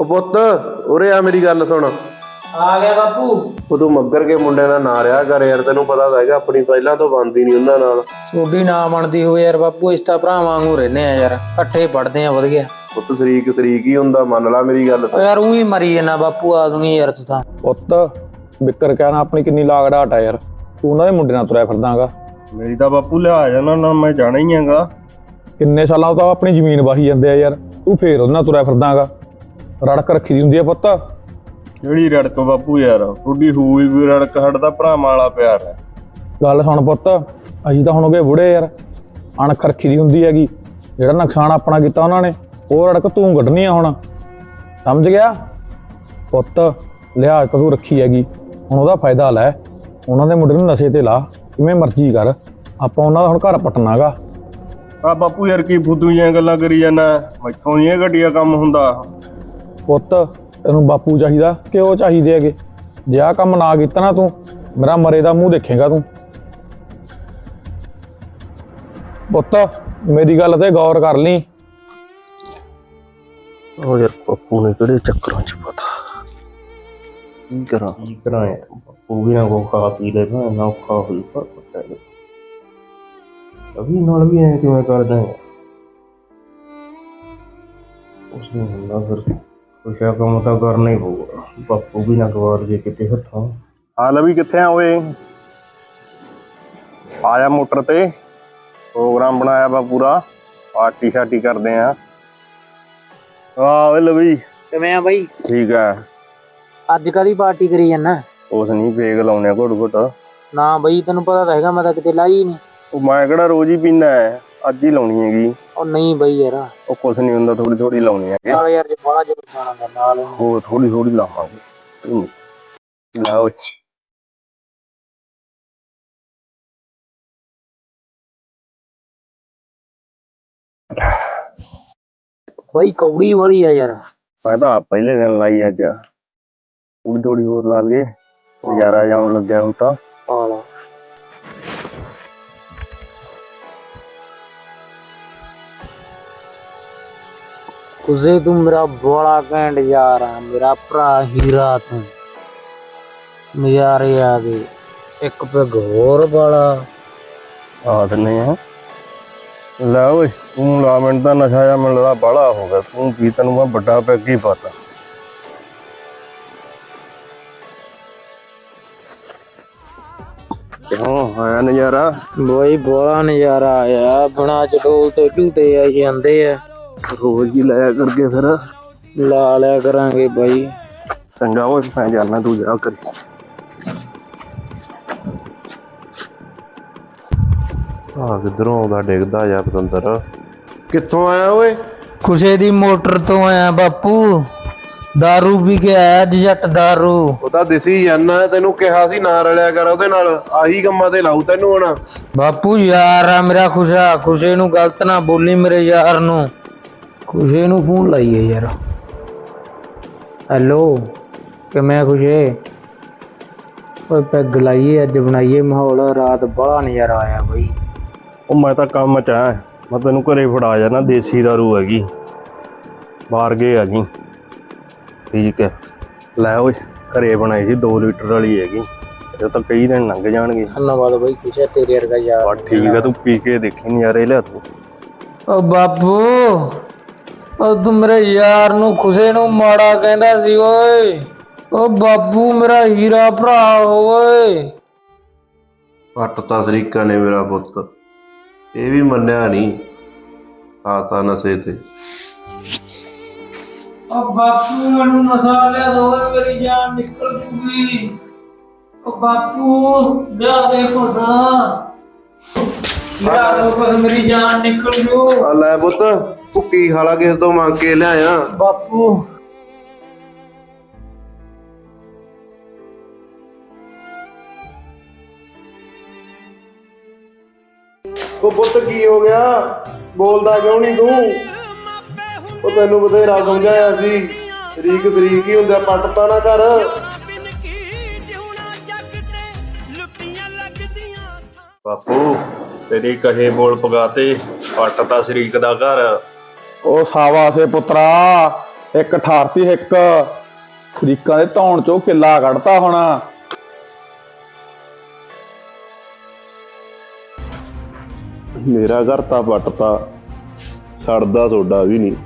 ਉਹ ਪੁੱਤ ਉਰੇ ਆ ਮੇਰੀ ਗੱਲ ਸੁਣ। ਆ ਗਿਆ ਬਾਪੂ। ਉਹ ਤੂੰ ਮੱਗਰ ਕੇ ਮੁੰਡੇ ਨਾਲ ਨਾ ਰਿਆ ਕਰ ਯਾਰ ਤੈਨੂੰ ਪਤਾ ਤਾਂ ਹੈਗਾ ਆਪਣੀ ਪਹਿਲਾਂ ਤੋਂ ਬਣਦੀ ਨਹੀਂ ਉਹਨਾਂ ਨਾਲ। ਛੋਡੀ ਨਾ ਬਣਦੀ ਹੋਵੇ ਯਾਰ ਬਾਪੂ ਇਸ ਤਾਂ ਭਰਾ ਵਾਂਗੂ ਰਹਿੰਦੇ ਆ ਯਾਰ ਇਕੱਠੇ ਪੜਦੇ ਆ ਵਧੀਆ। ਪੁੱਤ ਸ਼ਰੀਕ ਸ਼ਰੀਕ ਹੀ ਹੁੰਦਾ ਮੰਨ ਲਾ ਮੇਰੀ ਗੱਲ ਓ ਯਾਰ ਉਹੀ ਮਰੀ ਜਨਾ ਬਾਪੂ ਆ ਦੂੰਗੀ ਯਾਰ ਤੂੰ ਤਾਂ। ਪੁੱਤ ਬਿੱਕਰ ਕਹਿਣਾ ਆਪਣੀ ਕਿੰਨੀ ਲਾਗ ਡਾਟ ਆ ਯਾਰ ਤੂੰ ਉਹਨਾਂ ਦੇ ਮੁੰਡੇ ਨਾਲ ਤੁਰਿਆ ਫਿਰਦਾਗਾ। ਮੇਰੀ ਤਾਂ ਬਾਪੂ ਲਿਆ ਜਾਣਾ ਨਾ ਮੈਂ ਜਾਣਾ ਹੀ ਹੈਗਾ। ਕਿੰਨੇ ਸਾਲਾਂ ਤੋਂ ਆਪਣੀ ਜ਼ਮੀਨ ਵਾਹੀ ਜਾਂਦੇ ਆ ਯਾਰ ਤੂੰ ਫੇਰ ਉਹਨਾਂ ਨਾਲ ਤੁਰਿਆ ਫਿਰਦਾਗਾ। ਰੜਕ ਰੱਖੀ ਦੀ ਹੁੰਦੀ ਆ ਪੁੱਤ। ਜਿਹੜੀ ਰੜਕ ਬਾਪੂ ਯਾਰ? ਤੁਹਾਡੀ ਹੋਈ ਕੋਈ ਰੜਕ ਸਾਡਾ ਭਰਾਵਾਂ ਵਾਲਾ ਪਿਆਰ ਹੈ। ਗੱਲ ਸੁਣ ਪੁੱਤ ਅਸੀਂ ਤਾਂ ਹੁਣ ਹੋ ਗਏ ਬੁੜੇ ਯਾਰ। ਅਣਖ ਰੱਖੀ ਦੀ ਹੁੰਦੀ ਹੈਗੀ। ਜਿਹੜਾ ਨੁਕਸਾਨ ਆਪਣਾ ਕੀਤਾ ਉਹਨਾਂ ਨੇ ਉਹ ਰੜਕ ਤੂੰ ਕੱਢਣੀ ਆ ਹੁਣ। ਸਮਝ ਗਿਆ? ਪੁੱਤ ਲਿਹਾਜ਼ ਤਾਂ ਤੂੰ ਰੱਖੀ ਹੈਗੀ? ਹੁਣ ਉਹਦਾ ਫਾਇਦਾ ਲੈ। ਉਹਨਾਂ ਦੇ ਮੁੰਡੇ ਨੂੰ ਨਸ਼ੇ ਤੇ ਲਾ। ਕਿਵੇਂ ਮਰਜ਼ੀ ਕਰ। ਆਪਾਂ ਉਹਨਾਂ ਦਾ ਹੁਣ ਘਰ ਪਟਣਾਗਾ। ਆ ਬਾਪੂ ਯਾਰ ਕੀ ਫੁੱਦੂ ਜਿਹੀਆਂ ਗੱਲਾਂ ਕਰੀ ਜਾਂਦਾ ਮੈਥੋਂ ਨਹੀਂ ਇਹ ਗੱਡੀਆਂ ਕੰਮ ਹੁੰਦਾ। ਪੁੱਤ ਤੈਨੂੰ ਬਾਪੂ ਚਾਹੀਦਾ ਕਿ ਉਹ ਚਾਹੀਦੇ ਹੈਗੇ? ਜੇ ਆਹ ਕੰਮ ਨਾ ਕੀਤਾ ਨਾ ਤੂੰ ਮੇਰਾ ਮਰੇ ਦਾ ਮੂੰਹ ਦੇਖੇਗਾ ਤੂੰ। ਪੁੱਤ ਮੇਰੀ ਗੱਲ ਤੇ ਗੌਰ ਕਰ ਲਈ। ਉਹ ਯਾਰ ਬਾਪੂ ਨੇ ਕਿਹੜੇ ਚੱਕਰਾਂ 'ਚ ਪਤਾ? ਕੀ ਕਰਾਂ? ਕੀ ਕਰਾਂ ਯਾਰ? ਬਾਪੂ ਵੀ ਨਾ ਕੋ ਖਾ ਪੀ ਲੈ ਨਾ ਨਾ ਖਾ ਹੋਈ ਪਰ ਪਤਾ ਨਹੀਂ ਅਭੀ ਨਾਲ ਵੀ ਐ ਕਿਵੇਂ ਕਰਦਾ ਹੈ? ਉਸ ਨੂੰ ਹੁੰਦਾ ਫਿਰ। ਕੁਛਾ ਕੰਮ ਤਾਂ ਕਰਨਾ ਹੀ ਪਊਗਾ। ਬਾਪੂ ਵੀ ਨਾ ਗਵਾਰ ਜੇ ਕਿਤੇ ਹੱਥਾਂ। ਹਾਲ ਵੀ ਕਿੱਥੇ ਆ ਓਏ? ਆਇਆ ਮੋਟਰ ਤੇ। ਪ੍ਰੋਗਰਾਮ ਬਣਾਇਆ ਵਾ ਪੂਰਾ। ਪਾਰਟੀ ਸ਼ਾਟੀ ਕਰਦੇ ਆ। ਵਾਹ ਓਏ ਲਵੀ। ਕਿਵੇਂ ਆ ਬਾਈ? ਠੀਕ ਆ। ਅੱਜ ਕਾਦੀ ਪਾਰਟੀ ਕਰੀ ਜਨਾ? ਉਸ ਨਹੀਂ ਫੇਕ ਲਾਉਣੇ ਘੁੱਟ ਘੁੱਟ ਨਾ ਬਈ ਤੈਨੂੰ ਪਤਾ ਤਾਂ ਹੈਗਾ ਮੈਂ ਤਾਂ ਕਿਤੇ ਲਾਈ ਨਹੀਂ। ਉਹ ਮੈਂ ਕਿਹੜਾ ਰੋਜ਼ ਹੀ ਪੀਂਦਾ ਹੈ ਅੱਜ ਹੀ ਲਾਉਣੀ ਹੈਗੀ। ਉਹ ਨਹੀਂ ਬਈ ਯਾਰ। ਉਹ ਕੁਛ ਨਹੀਂ ਹੁੰਦਾ ਥੋੜੀ ਥੋੜੀ ਲਾਉਣੀ ਹੈ ਨਾਲ ਯਾਰ ਜੇ ਬੜਾ ਜਿਹਾ ਖਾਣਾ ਦਾ ਨਾਲ। ਹੋਰ ਥੋੜੀ ਥੋੜੀ ਲਾਵਾਂਗੇ। ਹਮ। ਲੈ ਓਏ ਬਈ ਕੌੜੀ ਵਾਲੀ ਆ ਯਾਰ। ਮੈਂ ਤਾਂ ਆਪ ਪਹਿਲੇ ਦਿਨ ਲਾਈ ਅੱਜ। ਥੋੜੀ ਥੋੜੀ ਹੋਰ ਲਾ ਲਈਏ। ਨਜ਼ਾਰਾ ਜਾਉਣ ਲੱਗਿਆ ਹੁਣ ਤਾਂ। ਆਲਾ ਕੁਜ਼ੇ ਤੂੰ ਮੇਰਾ ਬੜਾ ਘੈਂਟ ਯਾਰ ਆ ਮੇਰਾ ਭਰਾ ਹੀਰਾ ਤੂੰ। ਨਜ਼ਾਰੇ ਆ ਗਏ ਇੱਕ ਪੈਗ ਹੋਰ ਵਾਲਾ। ਆ ਦਿੰਨੇ ਆ। ਲੈ ਓਏ ਤੂੰ ਲਾ ਮਿੰਟ ਦਾ ਨਸ਼ਾ ਜਾਂ ਮਿਲਦਾ ਬਾਹਲਾ ਹੋ ਗਿਆ। ਤੂੰ ਕੀ ਤੈਨੂੰ ਮੈਂ ਵੱਡਾ ਪੈਗ ਹੀ ਪਤਾ। ਕਿਉਂ ਹੋਇਆ ਨਜ਼ਾਰਾ? ਬਈ ਬੜਾ ਨਜ਼ਾਰਾ ਆਇਆ ਬਣਾ ਚਡੋਲ ਤੇ ਝੂਟੇ ਆ ਜਾਂਦੇ ਆ। ਰੋਜ਼ ਹੀ ਲਾਇਆ ਕਰਕੇ ਫਿਰ ਲਾ ਲਿਆ ਕਰਾਂਗੇ ਬਾਈ ਚੰਗਾ ਓਏ ਮੈਂ ਜਾਣਾ ਤੂੰ ਜਾ ਕਰ ਆ ਕਿੱਧਰੋਂ ਆਉਂਦਾ ਡਿੱਗਦਾ ਜਾ ਪਤੰਦਰ ਕਿੱਥੋਂ ਆਇਆ ਓਏ ਖੁਸ਼ੇ ਦੀ ਮੋਟਰ ਤੋਂ ਆਇਆ ਬਾਪੂ दारू ਵੀ ਕੇ ਆਇਆ ਅੱਜ ਜੱਟ दारू ਉਹ ਤਾਂ ਦਿਸੀ ਜਾਂਦਾ ਤੈਨੂੰ ਕਿਹਾ ਸੀ ਨਾ ਰਲਿਆ ਕਰ ਉਹਦੇ ਨਾਲ ਆਹੀ ਕੰਮਾਂ ਤੇ ਲਾਉ ਤੈਨੂੰ ਹੁਣ ਬਾਪੂ ਯਾਰ ਆ ਮੇਰਾ ਖੁਸ਼ਾ ਖੁਸ਼ੇ ਨੂੰ ਗਲਤ ਨਾ ਬੋਲੀ ਮੇਰੇ ਯਾਰ ਨੂੰ ਖੁਸ਼ੇ ਨੂੰ ਫੋਨ ਲਾਈਏ ਯਾਰ। ਹੈਲੋ ਕਿਵੇਂ ਆ ਖੁਸ਼ੇ? ਓਏ ਪੈਗ ਲਾਈਏ ਅੱਜ ਬਣਾਈਏ ਮਾਹੌਲ। ਰਾਤ ਬੜਾ ਨਜ਼ਾਰਾ ਆਇਆ ਬਈ। ਉਹ ਮੈਂ ਤਾਂ ਕੰਮ ਚ ਆ। ਮੈਂ ਤੈਨੂੰ ਘਰੇ ਫੜਾ ਜਾਣਾ ਦੇਸੀ ਦਾਰੂ ਹੈਗੀ। ਬਾਹਰ ਗਏ ਹੈਗੀ ਠੀਕ ਹੈ। ਲੈ ਓਏ ਘਰੇ ਬਣਾਈ ਸੀ 2 ਲੀਟਰ ਵਾਲੀ ਹੈਗੀ। ਇਹ ਤਾਂ ਕਈ ਦਿਨ ਲੰਘ ਜਾਣਗੇ। ਧੰਨਵਾਦ ਬਈ ਖੁਸ਼ੇ ਤੇਰੇ ਵਰਗਾ ਯਾਰ ਬਸ ਠੀਕ ਹੈ ਤੂੰ ਪੀ ਕੇ ਦੇਖੀ ਨਜ਼ਾਰੇ ਲਿਆ ਤੂੰ। ਓ ਬਾਪੂ! ਓ ਤੂੰ ਮੇਰੇ ਯਾਰ ਨੂੰ ਖੁਸ਼ੇ ਨੂੰ ਮਾੜਾ ਕਹਿੰਦਾ ਸੀ ਓਏ। ਓ ਬਾਪੂ ਮੇਰਾ ਹੀਰਾ ਭਰਾ ਓਏ। ਪੱਟ ਤਾਂ ਤਰੀਕਾ ਨੇ ਮੇਰਾ ਪੁੱਤ। ਇਹ ਵੀ ਮੰਨਿਆ ਨਹੀਂ ਆਤਾ ਨਸ਼ੇ ਤੇ। ਓ ਬਾਪੂ ਮੈਨੂੰ ਨਸ਼ਾ ਲਿਆ ਦੋ ਓਏ ਮੇਰੀ ਜਾਨ ਨਿਕਲ ਜੂਗੀ ਓ ਬਾਪੂ ਲਿਆ ਦੇ ਕੋਸਾ ਦੋ ਕੋਸ ਮੇਰੀ ਜਾਨ ਨਿਕਲ ਜੂ। ਆ ਲੈ ਪੁੱਤ। ਭੁੱਕੀ ਖਾਲਾ ਕਿਸੇ ਤੋਂ ਮੰਗ ਕੇ ਲਿਆਇਆ। ਬਾਪੂ। ਉਹ ਪੁੱਤ ਕੀ ਹੋ ਗਿਆ? ਬੋਲਦਾ ਕਿਉਂ ਨਹੀਂ ਤੂੰ? ਉਹ ਤੈਨੂੰ ਬਥੇਰਾ ਸਮਝਾਇਆ ਸੀ। ਤਰੀਕ ਤਰੀਕ ਹੀ ਹੁੰਦਾ ਪੱਟ ਤਾਂ ਨਾ ਕਰ। ਬਿਨ ਕੀ ਜਿਉਣਾ ਜੱਗ ਤੇ ਲੁੱਟੀਆਂ ਲੱਗਦੀਆਂ ਬਾਪੂ ਤੇਰੀ ਕਹੇ ਬੋਲ ਪਗਾਤੇ ਪੱਟ ਤਾਂ ਸ਼ਰੀਕ ਦਾ ਘਰ। ਉਹ ਸਾਵਾ ਸੇ ਪੁੱਤਰਾ, ਇੱਕ ਠਾਰਤੀ ਇੱਕ ਸ਼ਰੀਕਾਂ ਦੇ ਧੌਣ ਚੋਂ ਕਿੱਲਾ ਕੱਢਤਾ ਹੁਣ। ਮੇਰਾ ਘਰ ਤਾਂ ਪੱਟਤਾ ਛੱਡਦਾ ਤੁਹਾਡਾ ਵੀ ਨਹੀਂ।